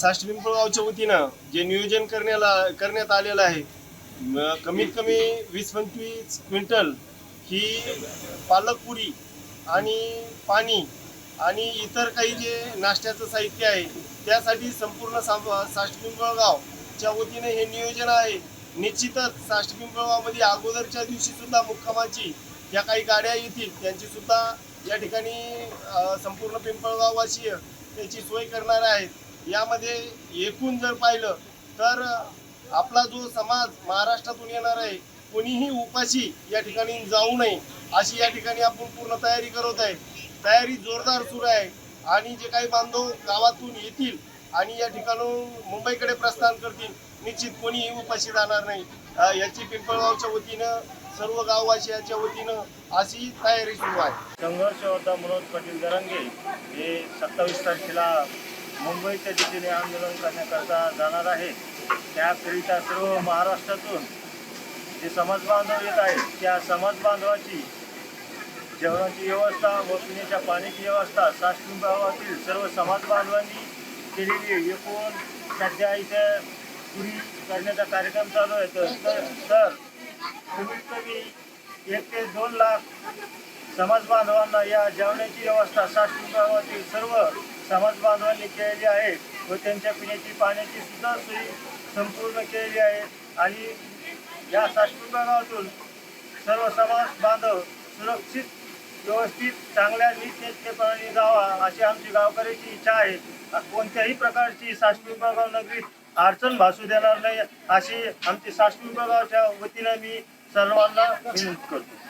साष्ट पिंपळगावच्या वतीनं जे नियोजन करण्याला करण्यात आलेलं आहे कमीत कमी वीस पंचवीस क्विंटल ही पालकपुरी आणि पाणी आणि इतर काही जे नाश्त्याचं साहित्य आहे त्यासाठी संपूर्ण साम- साष्ट पिंपळगावच्या वतीनं हे नियोजन आहे. निश्चितच साष्ट पिंपळगावमध्ये अगोदरच्या दिवशीसुद्धा मुक्कामाची ज्या काही गाड्या येतील त्यांचीसुद्धा या ठिकाणी संपूर्ण पिंपळगाववासीय त्याची सोय करणार आहेत. यामध्ये एकूण जर पाहिलं तर आपला जो समाज महाराष्ट्रातून येणार आहे कोणीही उपाशी या ठिकाणी जाऊ नये अशी या ठिकाणी आपण पूर्ण तयारी करत आहे. तयारी जोरदार सुरू आहे आणि जे काही बांधव गावातून येतील आणि या ठिकाणून मुंबईकडे प्रस्थान करतील निश्चित कोणीही उपाशी जाणार नाही. याची पिंपळगावच्या वतीनं सर्व गाववासियाच्या वतीनं अशी तयारी सुरू आहे. संघर्ष होता मनोज पाटील दरंगे. हे सत्तावीस तारखेला मुंबईच्या दिशेने आंदोलन करण्याकरता जाणार आहे त्याकरिता सर्व महाराष्ट्रातून जे समाज बांधव येत आहेत त्या समाज बांधवाची जेवणाची व्यवस्था व पिण्याच्या पाण्याची व्यवस्था साष्टून गावातील सर्व समाज बांधवांनी केलेली आहे. एकूण सध्या इथे पुरी करण्याचा कार्यक्रम चालू आहे तर तर- तर कमीत कमी एक ते दोन लाख समाज बांधवांना या जेवणाची व्यवस्था साष्टी गावातील सर्व समाज बांधवांनी केलेली आहे व त्यांच्या पिण्याची पाण्याची सुद्धा सोयी संपूर्ण केलेली आहे. आणि या साष्टी गावातून सर्व समाज बांधव सुरक्षित व्यवस्थित चांगल्या नीटनेटकेपणाने जावा अशी आमची गावकऱ्याची इच्छा आहे. कोणत्याही प्रकारची साष्टी गाव नगरीत अडचण भासू देणार नाही अशी आमची साष्टी गावच्या वतीनं मी सर्वांना विनंती करतो.